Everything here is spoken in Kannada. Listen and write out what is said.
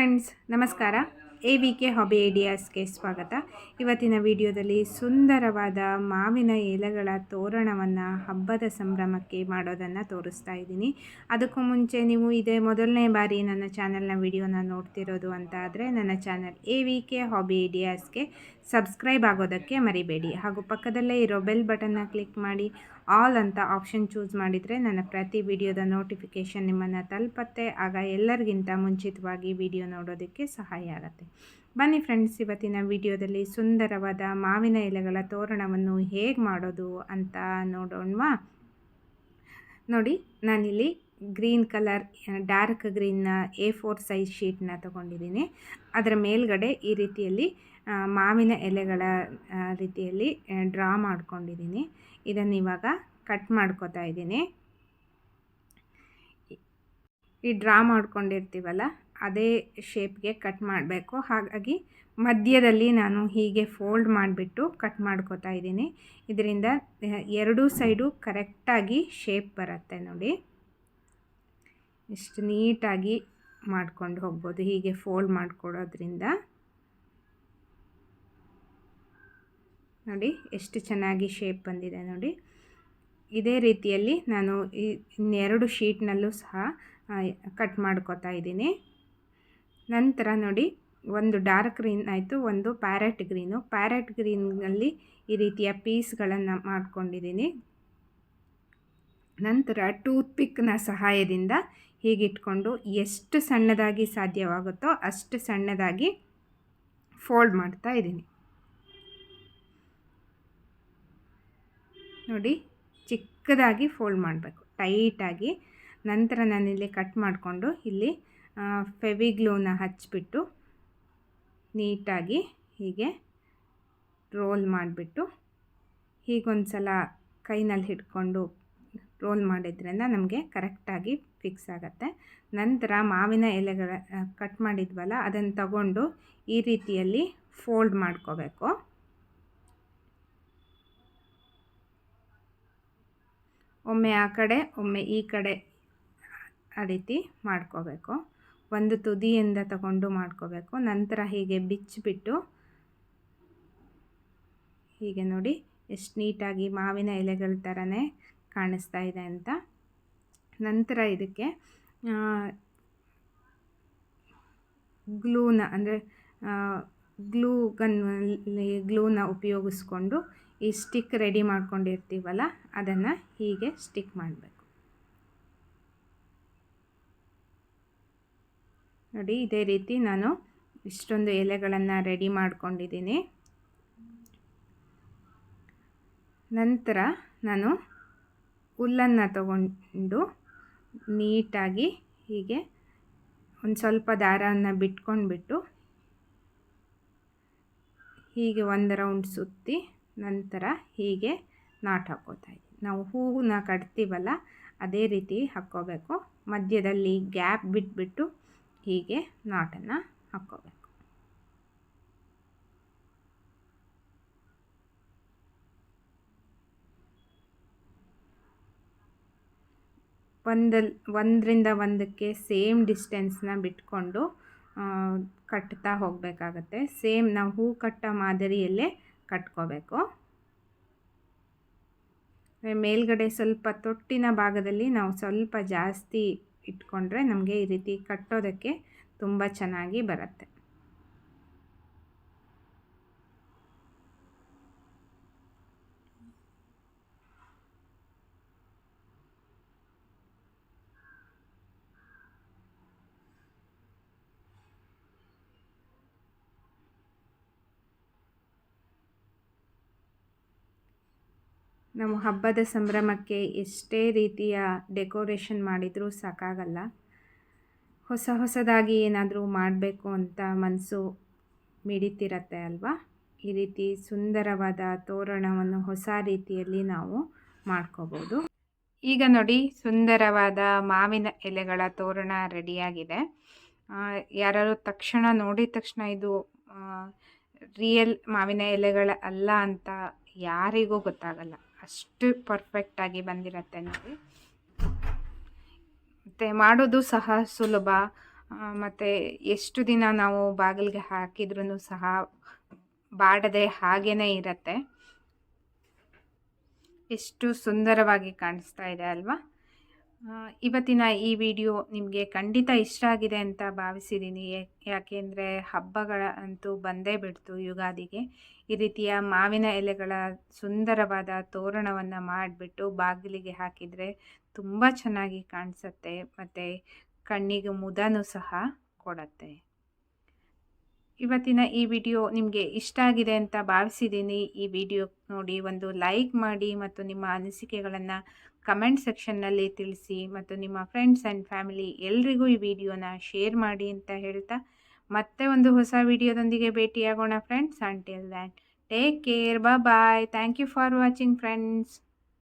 ಫ್ರೆಂಡ್ಸ್ ನಮಸ್ಕಾರ. ಎ ವಿ ಕೆ ಹಾಬಿ ಐಡಿಯಾಸ್ಗೆ ಸ್ವಾಗತ. ಇವತ್ತಿನ ವಿಡಿಯೋದಲ್ಲಿ ಸುಂದರವಾದ ಮಾವಿನ ಎಲೆಗಳ ತೋರಣವನ್ನು ಹಬ್ಬದ ಸಂಭ್ರಮಕ್ಕೆ ಮಾಡೋದನ್ನು ತೋರಿಸ್ತಾ ಇದ್ದೀನಿ. ಅದಕ್ಕೂ ಮುಂಚೆ ನೀವು ಇದೇ ಮೊದಲನೇ ಬಾರಿ ನನ್ನ ಚಾನಲ್ನ ವಿಡಿಯೋನ ನೋಡ್ತಿರೋದು ಅಂತ ಆದರೆ ನನ್ನ channel A V K hobby ಐಡಿಯಾಸ್ಗೆ subscribe ಆಗೋದಕ್ಕೆ ಮರಿಬೇಡಿ. ಹಾಗೂ ಪಕ್ಕದಲ್ಲೇ ಇರೋ ಬೆಲ್ ಬಟನ್ನ ಕ್ಲಿಕ್ ಮಾಡಿ. ಆಲ್ ಅಂತ ಆಪ್ಷನ್ ಚೂಸ್ ಮಾಡಿದರೆ ನನ್ನ ಪ್ರತಿ ವಿಡಿಯೋದ ನೋಟಿಫಿಕೇಷನ್ ನಿಮ್ಮನ್ನು ತಲುಪತ್ತೆ. ಆಗ ಎಲ್ಲರಿಗಿಂತ ಮುಂಚಿತವಾಗಿ ವಿಡಿಯೋ ನೋಡೋದಕ್ಕೆ ಸಹಾಯ ಆಗುತ್ತೆ. ಬನ್ನಿ ಫ್ರೆಂಡ್ಸ್, ಇವತ್ತಿನ ವಿಡಿಯೋದಲ್ಲಿ ಸುಂದರವಾದ ಮಾವಿನ ಎಲೆಗಳ ತೋರಣವನ್ನು ಹೇಗೆ ಮಾಡೋದು ಅಂತ ನೋಡೋಣವಾ? ನೋಡಿ, ನಾನಿಲ್ಲಿ ಗ್ರೀನ್ ಕಲರ್, ಡಾರ್ಕ್ ಗ್ರೀನ್ನ ಎ ಫೋರ್ ಸೈಜ್ ಶೀಟ್ನ ತೊಗೊಂಡಿದ್ದೀನಿ. ಅದರ ಮೇಲ್ಗಡೆ ಈ ರೀತಿಯಲ್ಲಿ ಮಾವಿನ ಎಲೆಗಳ ರೀತಿಯಲ್ಲಿ ಡ್ರಾ ಮಾಡ್ಕೊಂಡಿದ್ದೀನಿ. ಇದನ್ನು ಇವಾಗ ಕಟ್ ಮಾಡ್ಕೋತಾ ಇದ್ದೀನಿ. ಈ ಡ್ರಾ ಮಾಡ್ಕೊಂಡಿರ್ತೀವಲ್ಲ, ಅದೇ ಶೇಪ್ಗೆ ಕಟ್ ಮಾಡಬೇಕು. ಹಾಗಾಗಿ ಮಧ್ಯದಲ್ಲಿ ನಾನು ಹೀಗೆ ಫೋಲ್ಡ್ ಮಾಡಿಬಿಟ್ಟು ಕಟ್ ಮಾಡ್ಕೋತಾ ಇದ್ದೀನಿ. ಇದರಿಂದ ಎರಡೂ ಸೈಡು ಕರೆಕ್ಟಾಗಿ ಶೇಪ್ ಬರುತ್ತೆ ನೋಡಿ. ಇಷ್ಟು ನೀಟಾಗಿ ಮಾಡ್ಕೊಂಡು ಹೋಗ್ಬೋದು, ಹೀಗೆ ಫೋಲ್ಡ್ ಮಾಡ್ಕೊಡೋದ್ರಿಂದ ನೋಡಿ ಎಷ್ಟು ಚೆನ್ನಾಗಿ ಶೇಪ್ ಬಂದಿದೆ ನೋಡಿ. ಇದೇ ರೀತಿಯಲ್ಲಿ ನಾನು ಇನ್ನೆರಡು ಶೀಟ್ನಲ್ಲೂ ಸಹ ಕಟ್ ಮಾಡ್ಕೋತಾ ಇದ್ದೀನಿ. ನಂತರ ನೋಡಿ ಒಂದು ಡಾರ್ಕ್ ಗ್ರೀನ್ ಆಯಿತು, ಒಂದು ಪ್ಯಾರೆಟ್ ಗ್ರೀನು ಪ್ಯಾರೆಟ್ ಗ್ರೀನ್ನಲ್ಲಿ ಈ ರೀತಿಯ ಪೀಸ್ಗಳನ್ನು ಮಾಡ್ಕೊಂಡಿದ್ದೀನಿ. ನಂತರ ಟೂತ್ ಪಿಕ್ನ ಸಹಾಯದಿಂದ ಹೀಗಿಟ್ಕೊಂಡು ಎಷ್ಟು ಸಣ್ಣದಾಗಿ ಸಾಧ್ಯವಾಗುತ್ತೋ ಅಷ್ಟು ಸಣ್ಣದಾಗಿ ಫೋಲ್ಡ್ ಮಾಡ್ತಾ ಇದ್ದೀನಿ. ನೋಡಿ ಚಿಕ್ಕದಾಗಿ ಫೋಲ್ಡ್ ಮಾಡಬೇಕು. ಟೈಟಾಗಿ ನಂತರ ನಾನಿಲ್ಲಿ ಕಟ್ ಮಾಡಿಕೊಂಡು ಇಲ್ಲಿ ಫೆವಿಗ್ಲೂನ ಹಚ್ಚಿಬಿಟ್ಟು ನೀಟಾಗಿ ಹೀಗೆ ರೋಲ್ ಮಾಡಿಬಿಟ್ಟು ಹೀಗೊಂದು ಸಲ ಕೈನಲ್ಲಿ ಹಿಡ್ಕೊಂಡು ರೋಲ್ ಮಾಡಿದ್ರಿಂದ ನಮಗೆ ಕರೆಕ್ಟಾಗಿ ಫಿಕ್ಸ್ ಆಗುತ್ತೆ. ನಂತರ ಮಾವಿನ ಎಲೆಗಳ ಕಟ್ ಮಾಡಿದ್ವಲ್ಲ, ಅದನ್ನು ತಗೊಂಡು ಈ ರೀತಿಯಲ್ಲಿ ಫೋಲ್ಡ್ ಮಾಡ್ಕೋಬೇಕು. ಒಮ್ಮೆ ಆ ಕಡೆ, ಒಮ್ಮೆ ಈ ಕಡೆ ಆ ರೀತಿ ಮಾಡ್ಕೋಬೇಕು. ಒಂದು ತುದಿಯಿಂದ ತಗೊಂಡು ಮಾಡ್ಕೋಬೇಕು. ನಂತರ ಹೀಗೆ ಬಿಚ್ಚಿಬಿಟ್ಟು ಹೀಗೆ ನೋಡಿ ಎಷ್ಟು ನೀಟಾಗಿ ಮಾವಿನ ಎಲೆಗಳ ಥರನೇ ಕಾಣಿಸ್ತಾ ಇದೆ ಅಂತ. ನಂತರ ಇದಕ್ಕೆ ಗ್ಲೂನ, ಅಂದರೆ ಗ್ಲೂ ಗನ್ ಗ್ಲೂನ ಉಪಯೋಗಿಸ್ಕೊಂಡು ಈ ಸ್ಟಿಕ್ ರೆಡಿ ಮಾಡ್ಕೊಂಡಿರ್ತೀವಲ್ಲ, ಅದನ್ನು ಹೀಗೆ ಸ್ಟಿಕ್ ಮಾಡಬೇಕು. ನೋಡಿ, ಇದೇ ರೀತಿ ನಾನು ಇಷ್ಟೊಂದು ಎಲೆಗಳನ್ನು ರೆಡಿ ಮಾಡ್ಕೊಂಡಿದ್ದೀನಿ. ನಂತರ ನಾನು ಹುಲ್ಲನ್ನು ತಗೊಂಡು ನೀಟಾಗಿ ಹೀಗೆ ಒಂದು ಸ್ವಲ್ಪ ದಾರವನ್ನು ಬಿಟ್ಕೊಂಡ್ಬಿಟ್ಟು ಹೀಗೆ ಒಂದು ರೌಂಡ್ ಸುತ್ತಿ ನಂತರ ಹೀಗೆ ನಾಟ್ ಹಾಕೋತಾ ಇದ್ದೀನಿ. ನಾವು ಹೂವನ್ನ ಕಟ್ತೀವಲ್ಲ, ಅದೇ ರೀತಿ ಹಾಕ್ಕೋಬೇಕು. ಮಧ್ಯದಲ್ಲಿ ಗ್ಯಾಪ್ ಬಿಟ್ಬಿಟ್ಟು ಹೀಗೆ ನಾಟನ್ನು ಹಾಕ್ಕೋಬೇಕು. ಒಂದಲ್ಲಿ ಒಂದರಿಂದ ಒಂದಕ್ಕೆ ಸೇಮ್ ಡಿಸ್ಟೆನ್ಸ್ನ ಬಿಟ್ಕೊಂಡು ಕಟ್ತಾ ಹೋಗಬೇಕಾಗತ್ತೆ. ಸೇಮ್ ನಾವು ಹೂ ಕಟ್ಟೋ ಮಾದರಿಯಲ್ಲೇ ಕಟ್ಕೋಬೇಕು. ಮೇಲ್ಗಡೆ ಸ್ವಲ್ಪ ತೊಟ್ಟಿನ ಭಾಗದಲ್ಲಿ ನಾವು ಸ್ವಲ್ಪ ಜಾಸ್ತಿ ಇಟ್ಕೊಂಡ್ರೆ ನಮಗೆ ಈ ರೀತಿ ಕಟ್ಟೋದಕ್ಕೆ ತುಂಬ ಚೆನ್ನಾಗಿ ಬರುತ್ತೆ. ನಾವು ಹಬ್ಬದ ಸಂಭ್ರಮಕ್ಕೆ ಎಷ್ಟೇ ರೀತಿಯ ಡೆಕೋರೇಷನ್ ಮಾಡಿದರೂ ಸಾಕಾಗಲ್ಲ. ಹೊಸ ಹೊಸದಾಗಿ ಏನಾದರೂ ಮಾಡಬೇಕು ಅಂತ ಮನಸ್ಸು ಮಿಡಿತಿರತ್ತೆ ಅಲ್ವಾ? ಈ ರೀತಿ ಸುಂದರವಾದ ತೋರಣವನ್ನು ಹೊಸ ರೀತಿಯಲ್ಲಿ ನಾವು ಮಾಡ್ಕೋಬೋದು. ಈಗ ನೋಡಿ, ಸುಂದರವಾದ ಮಾವಿನ ಎಲೆಗಳ ತೋರಣ ರೆಡಿಯಾಗಿದೆ. ಯಾರು ತಕ್ಷಣ ನೋಡಿದ ತಕ್ಷಣ ಇದು ರಿಯಲ್ ಮಾವಿನ ಎಲೆಗಳ ಅಲ್ಲ ಅಂತ ಯಾರಿಗೂ ಗೊತ್ತಾಗಲ್ಲ. ಅಷ್ಟು ಪರ್ಫೆಕ್ಟಾಗಿ ಬಂದಿರತ್ತೆ ನೋಡಿ. ಮತ್ತು ಮಾಡೋದು ಸಹ ಸುಲಭ. ಮತ್ತು ಎಷ್ಟು ದಿನ ನಾವು ಬಾಗಿಲಿಗೆ ಹಾಕಿದ್ರೂ ಸಹ ಬಾಡದೆ ಹಾಗೇ ಇರತ್ತೆ. ಎಷ್ಟು ಸುಂದರವಾಗಿ ಕಾಣಿಸ್ತಾ ಇದೆ ಅಲ್ವಾ? ಇವತ್ತಿನ ಈ ವಿಡಿಯೋ ನಿಮಗೆ ಖಂಡಿತ ಇಷ್ಟ ಆಗಿದೆ ಅಂತ ಭಾವಿಸಿದ್ದೀನಿ. ಯಾಕೆಂದರೆ ಹಬ್ಬಗಳಂತೂ ಬಂದೇ ಬಿಡ್ತು ಯುಗಾದಿಗೆ. ಈ ರೀತಿಯ ಮಾವಿನ ಎಲೆಗಳ ಸುಂದರವಾದ ತೋರಣವನ್ನು ಮಾಡಿಬಿಟ್ಟು ಬಾಗಿಲಿಗೆ ಹಾಕಿದರೆ ತುಂಬ ಚೆನ್ನಾಗಿ ಕಾಣಿಸುತ್ತೆ. ಮತ್ತು ಕಣ್ಣಿಗೆ ಮುದನೂ ಸಹ ಕೊಡುತ್ತೆ. ಇವತ್ತಿನ ಈ ವಿಡಿಯೋ ನಿಮಗೆ ಇಷ್ಟ ಆಗಿದೆ ಅಂತ ಭಾವಿಸಿದ್ದೀನಿ. ಈ ವಿಡಿಯೋ ನೋಡಿ ಒಂದು ಲೈಕ್ ಮಾಡಿ ಮತ್ತು ನಿಮ್ಮ ಅನಿಸಿಕೆಗಳನ್ನು ಕಮೆಂಟ್ ಸೆಕ್ಷನ್ನಲ್ಲಿ ತಿಳಿಸಿ ಮತ್ತು ನಿಮ್ಮ ಫ್ರೆಂಡ್ಸ್ ಆ್ಯಂಡ್ ಫ್ಯಾಮಿಲಿ ಎಲ್ರಿಗೂ ಈ ವಿಡಿಯೋನ ಶೇರ್ ಮಾಡಿ ಅಂತ ಹೇಳ್ತಾ ಮತ್ತೆ ಒಂದು ಹೊಸ ವಿಡಿಯೋದೊಂದಿಗೆ ಭೇಟಿಯಾಗೋಣ friends until that take care bye thank you for watching friends